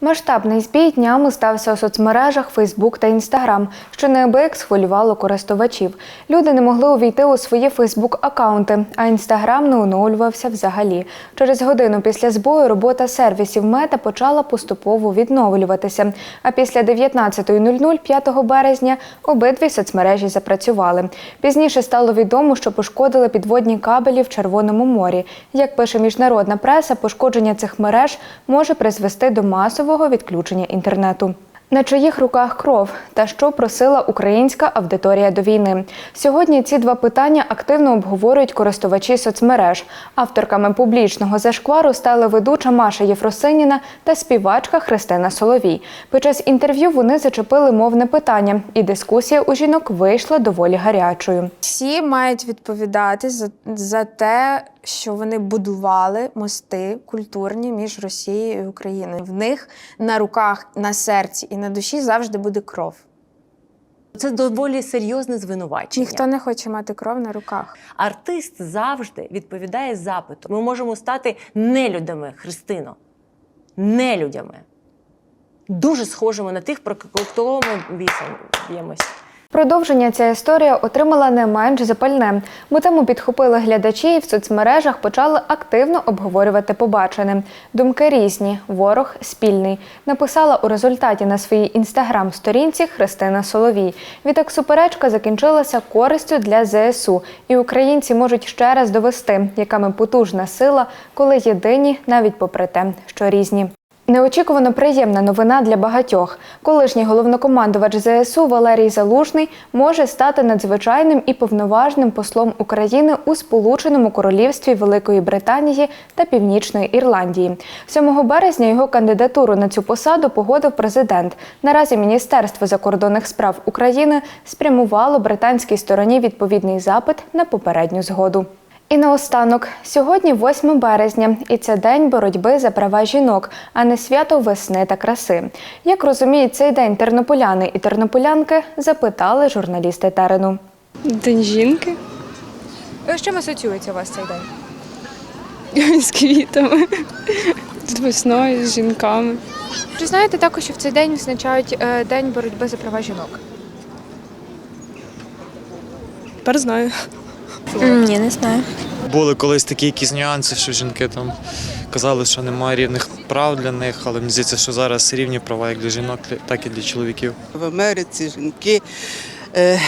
Масштабний збій днями стався у соцмережах Facebook та Instagram, що неабияк схвилювало користувачів. Люди не могли увійти у свої Facebook-аккаунти, а Instagram не оновлювався взагалі. Через годину після збою робота сервісів Мета почала поступово відновлюватися. А після 19.00 5 березня обидві соцмережі запрацювали. Пізніше стало відомо, що пошкодили підводні кабелі в Червоному морі. Як пише міжнародна преса, пошкодження цих мереж може призвести до масового відключення інтернету. На чиїх руках кров та що просила українська аудиторія до війни? Сьогодні ці два питання активно обговорюють користувачі соцмереж. Авторками публічного зашквару стали ведуча Маша Єфросиніна та співачка Христина Соловій. Під час інтерв'ю вони зачепили мовне питання, і дискусія у жінок вийшла доволі гарячою. Всі мають відповідати за, за те, що вони будували мости культурні між Росією і Україною. В них на руках, на серці і на душі завжди буде кров. Це доволі серйозне звинувачення. Ніхто не хоче мати кров на руках. Артист завжди відповідає запиту. Ми можемо стати нелюдами, Христино. Нелюдями. Дуже схожими на тих, про кого ми б'ємось. Продовження ця історія отримала не менш запальне, бо тему підхопили глядачі і в соцмережах почали активно обговорювати побачене. Думки різні, ворог спільний. Написала у результаті на своїй інстаграм-сторінці Христина Соловій. Відтак суперечка закінчилася користю для ЗСУ, і українці можуть ще раз довести, яка ми потужна сила, коли єдині, навіть попри те, що різні. Неочікувано приємна новина для багатьох. Колишній головнокомандувач ЗСУ Валерій Залужний може стати надзвичайним і повноважним послом України у Сполученому Королівстві Великої Британії та Північної Ірландії. 7 березня його кандидатуру на цю посаду погодив президент. Наразі Міністерство закордонних справ України спрямувало британській стороні відповідний запит на попередню згоду. І наостанок, сьогодні 8 березня, і це день боротьби за права жінок, а не свято весни та краси. Як розуміють цей день тернополяни і тернополянки, запитали журналісти терену. День жінки З чим асоціюється у вас цей день? з квітами, з весною, з жінками. Чи знаєте також, що в цей день відзначають е, День боротьби за права жінок? Тепер знаю. Ні, не знаю. Були колись такі якісь нюанси, що жінки там казали, що немає рівних прав для них, але мені здається, що зараз рівні права як для жінок, так і для чоловіків. В Америці жінки е,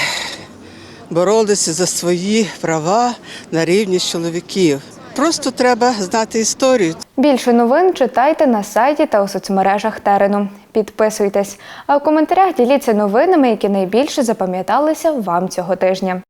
боролися за свої права на рівні з чоловіків. Просто треба знати історію. Більше новин читайте на сайті та у соцмережах терену. Підписуйтесь, а у коментарях діліться новинами, які найбільше запам'яталися вам цього тижня.